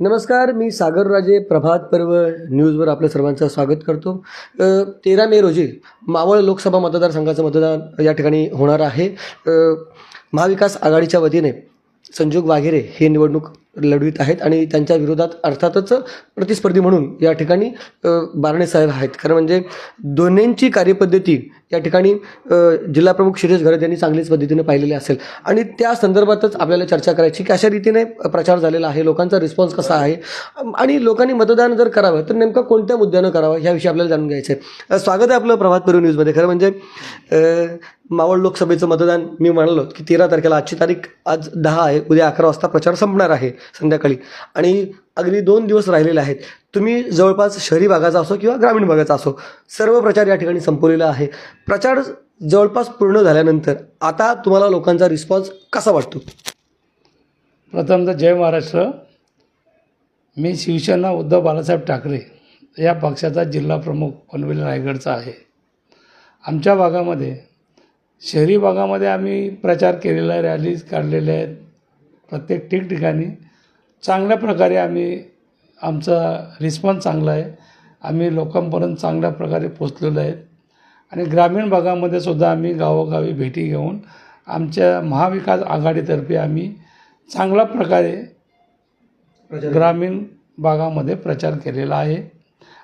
नमस्कार मी सागरराजे प्रभात पर्व न्यूजवर आपलं सर्वांचं स्वागत करतो. तेरा मे रोजी मावळ लोकसभा मतदारसंघाचं मतदान या ठिकाणी होणार आहे. महाविकास आघाडीच्या वतीने संजोग वाघेरे हे निवडणूक लढवित आहेत आणि त्यांच्या विरोधात अर्थातच प्रतिस्पर्धी म्हणून या ठिकाणी बारणे साहेब आहेत. खरं म्हणजे दोन्हींची कार्यपद्धती या ठिकाणी जिल्हाप्रमुख शिरीष घरत यांनी चांगलीच पद्धतीने पाहिलेली असेल. आणि त्या संदर्भातच आपल्याला चर्चा करायची की अशा रीतीने प्रचार झालेला आहे लोकांचा रिस्पॉन्स कसा आहे आणि लोकांनी मतदान जर करावं तर नेमकं कोणत्या मुद्द्यानं करावं ह्याविषयी आपल्याला जाणून घ्यायचं आहे स्वागत आहे आपलं प्रभात पेरू न्यूजमध्ये. खरं म्हणजे मावळ लोकसभेचं मतदान मी म्हणालो की तेरा तारखेला आजची तारीख आज दहा आहे. उद्या अकरा वाजता प्रचार संपणार आहे संध्याकाळी. आणि अगदी दोन दिवस राहिलेले आहेत. तुम्ही जवळपास शहरी भागाचा असो किंवा ग्रामीण भागाचा असो सर्व प्रचार या ठिकाणी संपवलेला आहे. प्रचार जवळपास पूर्ण झाल्यानंतर आता तुम्हाला लोकांचा रिस्पॉन्स कसा वाटतो? प्रथमतः जय महाराष्ट्र. मी शिवसेना उद्धव बाळासाहेब ठाकरे या पक्षाचा जिल्हा प्रमुख पनवेल रायगडचा आहे. आमच्या भागामध्ये शहरी भागामध्ये आम्ही प्रचार केलेला आहे रॅलीज काढलेल्या आहेत प्रत्येक ठिकठिकाणी. चांगल्या प्रकारे आम्ही आमचा रिस्पॉन्स चांगला आहे. आम्ही लोकांपर्यंत चांगल्या प्रकारे पोचलेलो आहेत आणि ग्रामीण भागामध्ये सुद्धा आम्ही गावोगावी भेटी घेऊन आमच्या महाविकास आघाडीतर्फे आम्ही चांगल्या प्रकारे ग्रामीण भागामध्ये प्रचार केलेला आहे.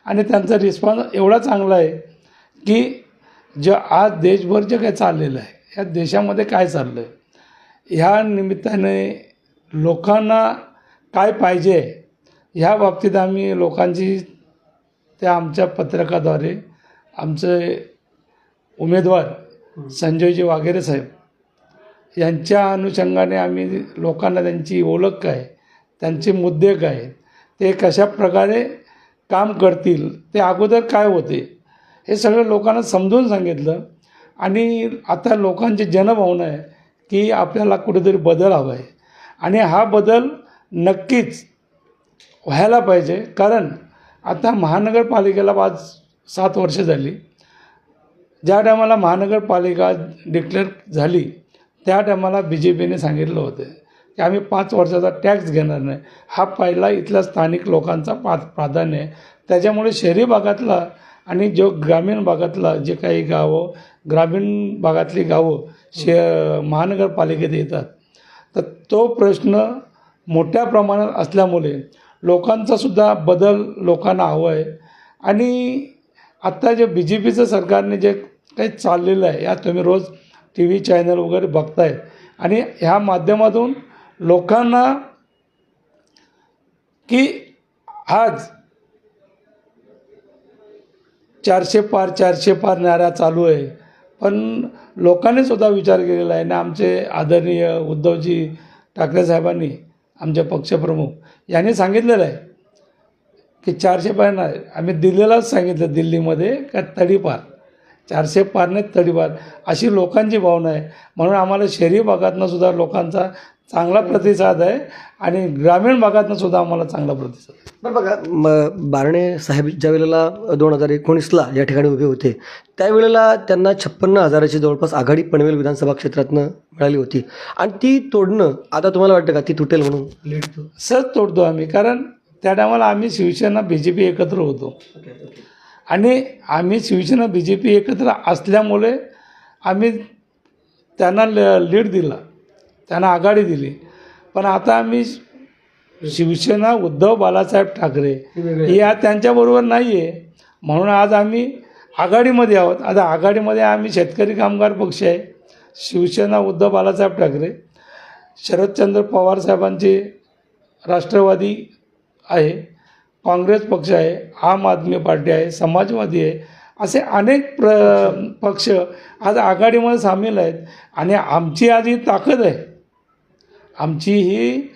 आणि त्यांचा रिस्पॉन्स एवढा चांगला आहे की जे आज देशभर जे काही चाललेलं आहे या देशामध्ये काय चाललं आहे ह्या निमित्ताने लोकांना काय पाहिजे ह्या बाबतीत आम्ही लोकांची त्या आमच्या पत्रकाद्वारे आमचे उमेदवार संजयजी वाघेरे साहेब यांच्या अनुषंगाने आम्ही लोकांना त्यांची ओळख काय त्यांचे मुद्दे काय ते कशा प्रकारे काम करतील ते अगोदर काय होते? हे सगळं लोकांना समजून सांगितलं. आणि आता लोकांची जनभावना आहे की आपल्याला कुठेतरी बदल हवा आहे आणि हा बदल नक्कीच व्हायला पाहिजे. कारण आता महानगरपालिकेला आज सात वर्ष झाली. ज्या टायमाला महानगरपालिका डिक्लेअर झाली त्या टायमाला बी जे पीने सांगितलं होतं की आम्ही पाच वर्षाचा टॅक्स घेणार नाही. हा पहिला इथल्या स्थानिक लोकांचा पा प्राधान्य आहे. त्याच्यामुळे शहरी भागातला आणि जो ग्रामीण भागातला जे काही गावं ग्रामीण भागातली गावं शे महानगरपालिकेत येतात तर तो प्रश्न मोठ्या प्रमाणात असल्यामुळे लोकांचासुद्धा बदल लोकांना हवं आहे आणि आत्ता जे बी जे पीचं सरकारने जे काही चाललेलं आहे या तुम्ही रोज टी व्ही चॅनल वगैरे बघताय आणि ह्या माध्यमातून लोकांना की आज चारशे पार चारशे पार नाऱ्या चालू आहे. पण लोकांनी सुद्धा विचार केलेला आहे ना आमचे आदरणीय उद्धवजी ठाकरे साहेबांनी आमचे पक्षप्रमुख यांनी सांगितलेलं आहे की चारशे पार आम्ही दिल्लीलाच सांगितलं दिल्लीमध्ये का तडीपार? चारशे पार नाही तडीपार. अशी लोकांची भावना आहे. म्हणून आम्हाला शहरी भागातनं सुद्धा लोकांचा चांगला प्रतिसाद आहे आणि ग्रामीण भागातनं सुद्धा आम्हाला चांगला प्रतिसाद आहे. बरं बघा म बारणे साहेब ज्या वेळेला दोन हजार एकोणीसला या ठिकाणी उभे होते त्यावेळेला त्यांना छप्पन्न हजाराची जवळपास आघाडी पनवेल विधानसभा क्षेत्रातनं मिळाली होती. आणि ती तोडणं आता तुम्हाला वाटतं का ती तुटेल म्हणून? लीड सहज तोडतो आम्ही कारण त्या टायमाला आम्ही शिवसेना बी जे पी एकत्र होतो. आणि आम्ही शिवसेना बी जे पी एकत्र असल्यामुळे आम्ही त्यांना ल लीड दिला. त्यांना आघाडी दिली. पण आता आम्ही शिवसेना उद्धव बालासाहेब ठाकरे या त्यांच्याबरोबर नाही आहे म्हणून आज आम्ही आघाडीमध्ये आहोत. आता आघाडीमध्ये आम्ही शेतकरी कामगार पक्ष आहे. शिवसेना उद्धव बालासाहेब ठाकरे शरदचंद्र पवार साहेबांचे राष्ट्रवादी आहे काँग्रेस पक्ष आहे आम आदमी पार्टी आहे समाजवादी आहे असे अनेक प्र पक्ष आज आघाडीमध्ये सामील आहेत. आणि आमची आज ही ताकद आहे. आमची ही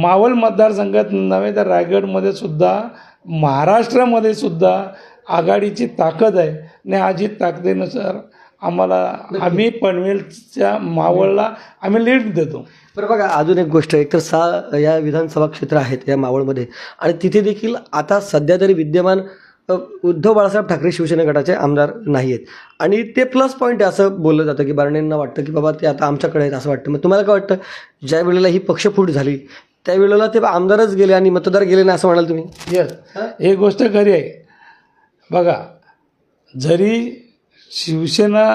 मावळ मतदारसंघात नव्हे तर रायगडमध्ये सुद्धा महाराष्ट्रामध्ये सुद्धा आघाडीची ताकद आहे. आणि आज ही ताकदीनुसार आम्हाला आम्ही पनवेलच्या मावळला आम्ही लीड देतो. बरं बघा अजून एक गोष्ट एक तर सहा या विधानसभा क्षेत्र आहेत या मावळमध्ये. आणि तिथे देखील आता सध्या तरी विद्यमान उद्धव बाळासाहेब ठाकरे शिवसेना गटाचे आमदार नाही आहेत आणि ते प्लस पॉईंट आहे असं बोललं जातं की बारणेंना वाटतं की बाबा ते आता आमच्याकडे आहेत असं वाटतं. मग तुम्हाला काय वाटतं? ज्या वेळेला ही पक्षफूट झाली त्यावेळेला ते आमदारच गेले आणि मतदार गेले नाही असं म्हणाल तुम्ही? येस ही? गोष्ट खरी आहे. बघा जरी शिवसेना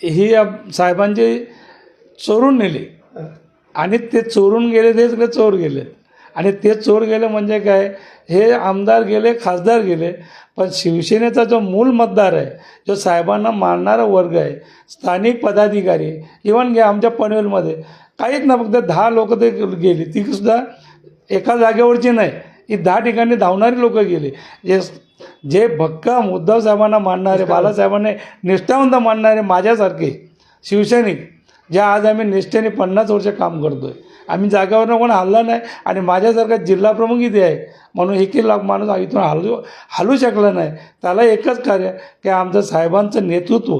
ही साहेबांचे चोरून नेले आणि ते चोरून गेले ते सगळे चोर गेले आणि ते चोर गेले म्हणजे काय? हे आमदार गेले खासदार गेले पण शिवसेनेचा जो मूल मतदार आहे जो साहेबांना मानणारा वर्ग आहे स्थानिक पदाधिकारी इवन घ्या आमच्या पनवेलमध्ये काहीच ना फक्त दहा लोक ते गेली. ती सुद्धा एका जागेवरची नाही ही दहा ठिकाणी धावणारी लोक गेली. जे जे भक्कम उद्धव साहेबांना मानणारे बालासाहेबांना निष्ठावंत मानणारे माझ्यासारखे शिवसैनिक जे आज आम्ही निष्ठेने पन्नास वर्ष काम करतो आहे आम्ही जागावरनं कोण हल्ला नाही. आणि माझ्यासारखा जिल्हाप्रमुख इथे आहे. म्हणून एक लाख माणूस इथून हलू हलू शकला नाही. त्याला एकच कार्य की आमचं साहेबांचं नेतृत्व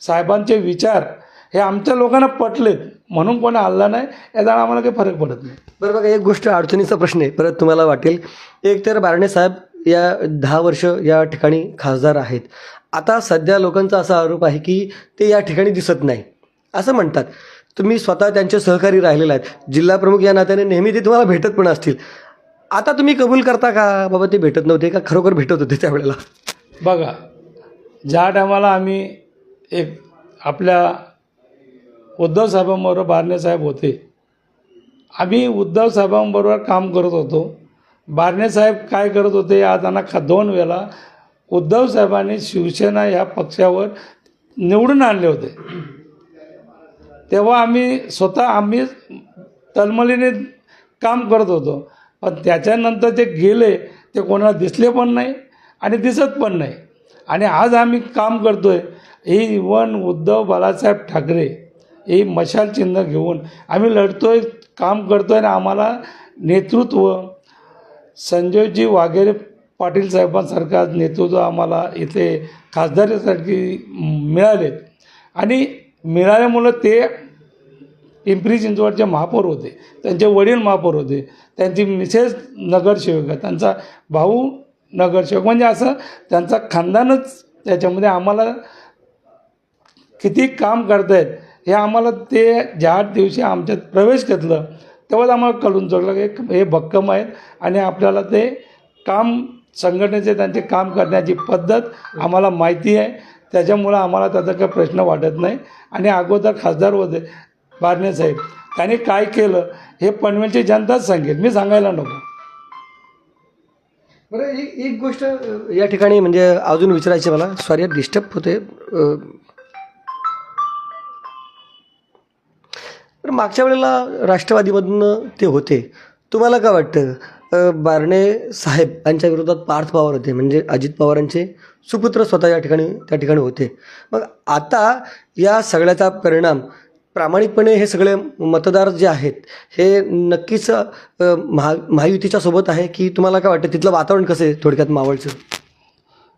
साहेबांचे विचार हे आमच्या लोकांना पटलेत म्हणून कोणी हल्ला नाही याचा आम्हाला काही फरक पडत नाही. बरं बघा एक गोष्ट अडचणीचा प्रश्न आहे. परत तुम्हाला वाटेल. एक तर बारणे साहेब या दहा वर्ष या ठिकाणी खासदार आहेत. आता सध्या लोकांचा असा आरोप आहे की ते या ठिकाणी दिसत नाही. असं म्हणतात. तुम्ही स्वतः त्यांचे सहकारी राहिलेले आहेत जिल्हा प्रमुख या नात्याने नेहमी ते तुम्हाला भेटत पण असतील. आता तुम्ही कबूल करता का? बाबा ते भेटत नव्हते का? खरोखर भेटत होते त्यावेळेला. बघा ज्या टायमाला आम्ही एक आपल्या उद्धव साहेबांबरोबर बारणे साहेब होते आम्ही उद्धव साहेबांबरोबर काम करत होतो. बारणे साहेब काय करत होते? आज त्यांना खा दोन वेळा उद्धव साहेबांनी शिवसेना या पक्षावर निवडून आणले होते. तेव्हा आम्ही स्वतः आम्ही तलमलीने काम करत होतो. पण त्याच्यानंतर ते गेले ते कोणाला दिसले पण नाही आणि दिसत पण नाही. आणि आज आम्ही काम करतो आहे ही इवन उद्धव बाळासाहेब ठाकरे ही मशाल चिन्ह घेऊन आम्ही लढतो आहे काम करतो आहे आणि आम्हाला नेतृत्व संजयजी वाघेरे पाटील साहेबांसारखं आज नेतृत्व आम्हाला इथे खासदारीसाठी मिळालेत. आणि मिळाल्यामुळं ते पिंपरी चिंचवडचे महापौर होते. त्यांचे वडील महापौर होते. त्यांची मिसेस नगरसेवक आहे त्यांचा भाऊ नगरसेवक. म्हणजे असं त्यांचा खानदानच त्याच्यामध्ये आम्हाला किती काम करतायत हे आम्हाला ते ज्या दिवशी आमच्यात प्रवेश घेतलं तेव्हाच आम्हाला कळून चुकलं की हे भक्कम आहेत आणि आपल्याला ते काम संघटनेचे त्यांचे काम करण्याची पद्धत आम्हाला माहिती आहे. त्याच्यामुळं आम्हाला त्याचा काही प्रश्न वाटत नाही. आणि अगोदर खासदार होते बारणे साहेब. त्याने काय केलं हे पनवेलची जनताच सांगेल. मी सांगायला नको. बरं एक एक गोष्ट या ठिकाणी म्हणजे अजून विचारायची मला. सॉरी डिस्टर्ब होते तर मागच्या वेळेला राष्ट्रवादीमधनं ते होते. तुम्हाला काय वाटतं? बारणे साहेब यांच्या विरोधात पार्थ पवार होते म्हणजे अजित पवारांचे सुपुत्र स्वतः या ठिकाणी त्या ठिकाणी होते. मग आता या सगळ्याचा परिणाम प्रामाणिकपणे हे सगळे मतदार जे आहेत हे नक्कीच महा महायुतीच्या सोबत आहे की तुम्हाला काय वाटतं तिथलं वातावरण कसं आहे थोडक्यात मावळचं?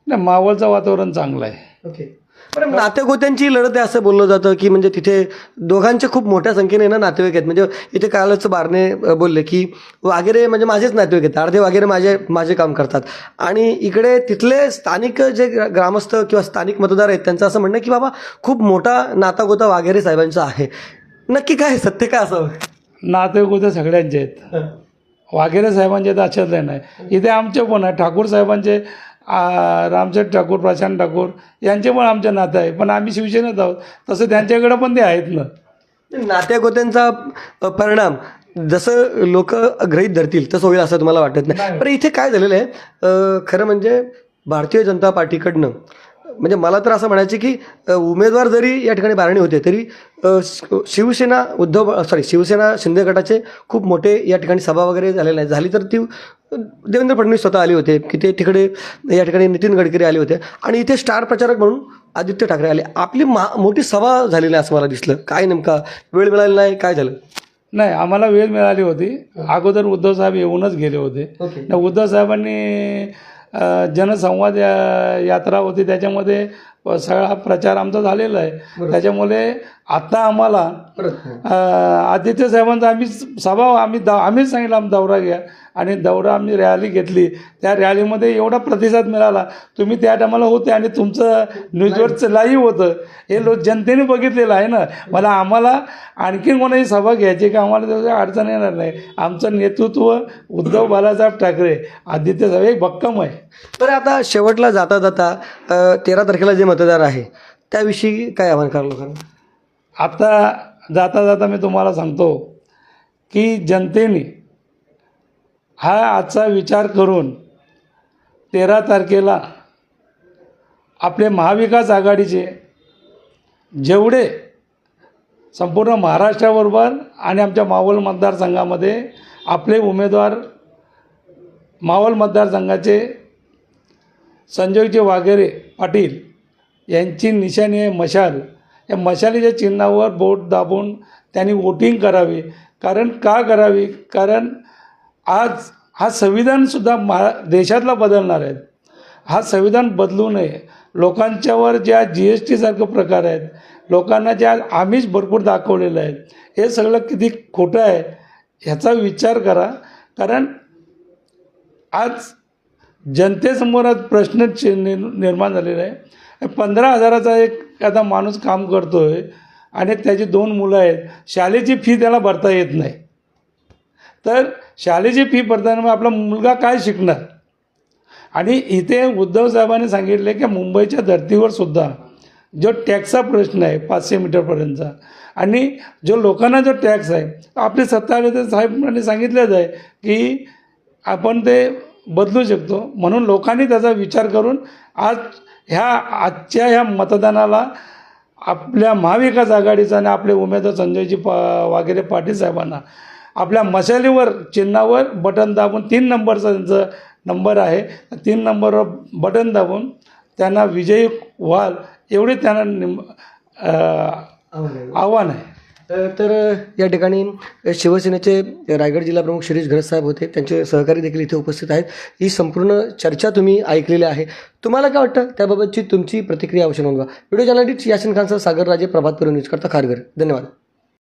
नाही मावळचं वातावरण चांगलं आहे. ओके. बरं नातेगोत्यांची लढत आहे असं बोललं जातं की म्हणजे तिथे दोघांचे खूप मोठ्या संख्येने ना नातेवाईक आहेत. म्हणजे इथे कालच बारणे अ, बोलले की वागेरे म्हणजे माझेच नातेवाईक आहेत. अर्धे वागेरे माझे माझे काम करतात. आणि इकडे तिथले स्थानिक जे ग्रा- ग्रामस्थ किंवा स्थानिक मतदार आहेत त्यांचं असं म्हणणं की बाबा खूप मोठा नातागोता वागेरे साहेबांचा आहे. नक्की काय सत्य काय असावं नातेवाईक सगळ्यांचे आहेत. वाघेरे साहेबांचे तर अशातले नाही. इथे आमचे पण आहे. ठाकूर साहेबांचे रामचंद्र ठाकूर प्रशांत ठाकूर यांचे पण आमचे नातं आहे. पण आम्ही शिवसेनेत आहोत. तसं त्यांच्याकडे पण ते आहेत ना. नात्यागोत्यांचा परिणाम जसं लोक गृहीत धरतील तसं होईल असं तुम्हाला वाटत नाही. पण इथे काय झालेलं आहे? खरं म्हणजे भारतीय जनता पार्टीकडनं म्हणजे मला तर असं म्हणायचं की उमेदवार जरी या ठिकाणी बारणी होते तरी शिवसेना उद्धव सॉरी शिवसेना शिंदे गटाचे खूप मोठे या ठिकाणी सभा वगैरे झालेले नाही. झाली तर ती देवेंद्र फडणवीस स्वतः आले होते की ते तिकडे या ठिकाणी नितीन गडकरी आले होते. आणि इथे स्टार प्रचारक म्हणून आदित्य ठाकरे आले. आपली मा मोठी सभा झालेली आहे असं मला दिसलं. काय नेमका? वेळ मिळाला नाही? काय झालं? नाही आम्हाला वेळ मिळाली होती. अगोदर उद्धव साहेब येऊनच गेले होते. उद्धव साहेबांनी जनसंवाद या यात्रा होती. त्याच्यामध्ये सगळा प्रचार आमचा झालेला आहे. त्याच्यामुळे आता आम्हाला आदित्य साहेबांचा आम्ही सभा आम्ही दा आम्हीच सांगितलं आम्ही दौरा घ्या. आणि दौरा आम्ही रॅली घेतली. त्या रॅलीमध्ये एवढा प्रतिसाद मिळाला. तुम्ही त्या टायमाला होते आणि तुमचं न्यूजवर लाईव्ह होतं. हे लोक जनतेने बघितलेलं आहे ना. मला आम्हाला आणखीन कोणाची सभा घ्यायची का आम्हाला त्याची अडचण येणार नाही. आमचं नेतृत्व उद्धव बाळासाहेब ठाकरे आदित्य साहेब एक भक्कम आहे. बरं आता शेवटला जाता जाता तेरा तारखेला जे मतदार आहे त्याविषयी काय आव्हान करा लोकांना? आता जाता जाता मी तुम्हाला सांगतो की जनतेने हा आजचा विचार करून तेरा तारखेला आपले महाविकास आघाडीचे जेवढे संपूर्ण महाराष्ट्राबरोबर आणि आमच्या मावळ मतदारसंघामध्ये आपले उमेदवार मावळ मतदारसंघाचे संजयजी वाघेरे पाटील यांची निशाणी आहे मशाल. या मशालीच्या चिन्हावर बोट दाबून त्यांनी वोटिंग करावी. कारण का करावी? कारण आज हा संविधानसुद्धा महा देशातला बदलणार आहे. हा संविधान बदलू नये. लोकांच्यावर ज्या जी एस टीसारखं प्रकार आहेत लोकांना ज्या आमिष भरपूर दाखवलेलं आहे हे सगळं किती खोटं आहे ह्याचा विचार करा. कारण आज जनतेसमोर आज प्रश्न निर्माण झालेला आहे. पंधरा हजाराचा एक आता माणूस काम करतो आहे आणि त्याची दोन मुलं आहेत शाळेची फी त्याला भरता येत नाही. तर शाळेची फी भरताना मग आपला मुलगा काय शिकणार? आणि इथे उद्धव साहेबांनी सांगितले की मुंबईच्या धर्तीवर सुद्धा जो टॅक्सचा प्रश्न आहे पाचशे मीटरपर्यंतचा आणि जो लोकांना जो टॅक्स आहे आपले सत्ताधारी साहेबांनी सांगितलेच आहे की आपण ते बदलू शकतो. म्हणून लोकांनी त्याचा विचार करून आज ह्या आजच्या ह्या मतदानाला आपल्या महाविकास आघाडीचा आणि आपले उमेदवार संजयजी पा वागेरे पाटील साहेबांना आपल्या मशालीवर चिन्हावर बटन दाबून तीन नंबरचा त्यांचा नंबर आहे तीन नंबरवर बटन दाबून त्यांना विजयी व्हाल एवढे त्यांना निम आव्हान आहे. तर या ठिकाणी शिवसेनेचे रायगड जिल्हा प्रमुख शिरीष घरत साहेब होते. त्यांचे सहकारी देखील इथे उपस्थित आहेत. ही संपूर्ण चर्चा तुम्ही ऐकलेली आहे. तुम्हाला काय वाटतं? त्याबाबतची तुमची प्रतिक्रिया अवश्य नोंदवा. व्हिडिओ जर्नलिस्ट यासिन खानसह सागर राजे प्रभात न्यूज करता खारघर. धन्यवाद.